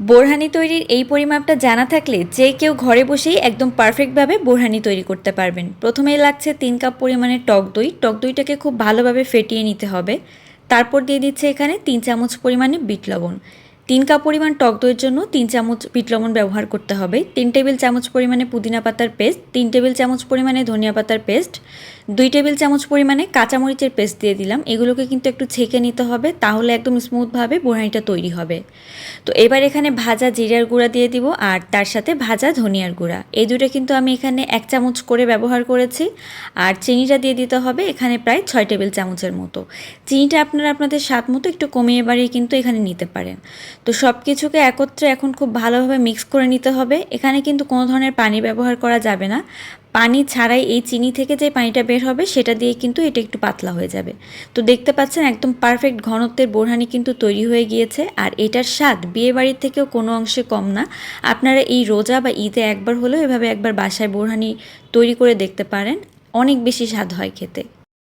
বোরহানি তৈরির এই পরিমাপটা জানা থাকলে যে কেউ ঘরে বসেই একদম পারফেক্টভাবে বোরহানি তৈরি করতে পারবেন। প্রথমেই লাগছে তিন কাপ পরিমাণে টক দই। টক দইটাকে খুব ভালোভাবে ফেটিয়ে নিতে হবে। তারপর দিয়ে দিচ্ছে এখানে তিন চামচ পরিমাণে বিট লবণ। তিন কাপ পরিমাণ টক দইয়ের জন্য তিন চামচ পিট লবণ ব্যবহার করতে হবে, তিন টেবিল চামচ পরিমাণে পুদিনা পাতার পেস্ট, তিন টেবিল চামচ পরিমাণে ধনিয়া পাতার পেস্ট, দুই টেবিল চামচ পরিমাণে কাঁচামরিচের পেস্ট দিয়ে দিলাম। এগুলোকে কিন্তু একটু ছেঁকে নিতে হবে, তাহলে একদম স্মুথভাবে বোরহানিটা তৈরি হবে। তো এবার এখানে ভাজা জিরার গুঁড়া দিয়ে দিব, আর তার সাথে ভাজা ধনিয়ার গুঁড়া। এই দুটো কিন্তু আমি এখানে এক চামচ করে ব্যবহার করেছি, আর চিনিটা দিয়ে দিতে হবে এখানে প্রায় ছয় টেবিল চামচের মতো। চিনিটা আপনারা আপনাদের স্বাদ মতো একটু কমিয়ে বাড়িয়ে কিন্তু এখানে নিতে পারেন। তো সব কিছুকে একত্রে এখন খুব ভালোভাবে মিক্স করে নিতে হবে। এখানে কিন্তু কোনো ধরনের পানি ব্যবহার করা যাবে না। পানি ছাড়াই এই চিনি থেকে যে পানিটা বের হবে, সেটা দিয়ে কিন্তু এটা একটু পাতলা হয়ে যাবে। তো দেখতে পাচ্ছেন একদম পারফেক্ট ঘনত্বের বোরহানি কিন্তু তৈরি হয়ে গিয়েছে। আর এটার স্বাদ বিয়ে বাড়ির থেকেও কোনো অংশে কম না। আপনারা এই রোজা বা ঈদে একবার হলেও এভাবে একবার বাসায় বোরহানি তৈরি করে দেখতে পারেন। অনেক বেশি স্বাদ হয় খেতে।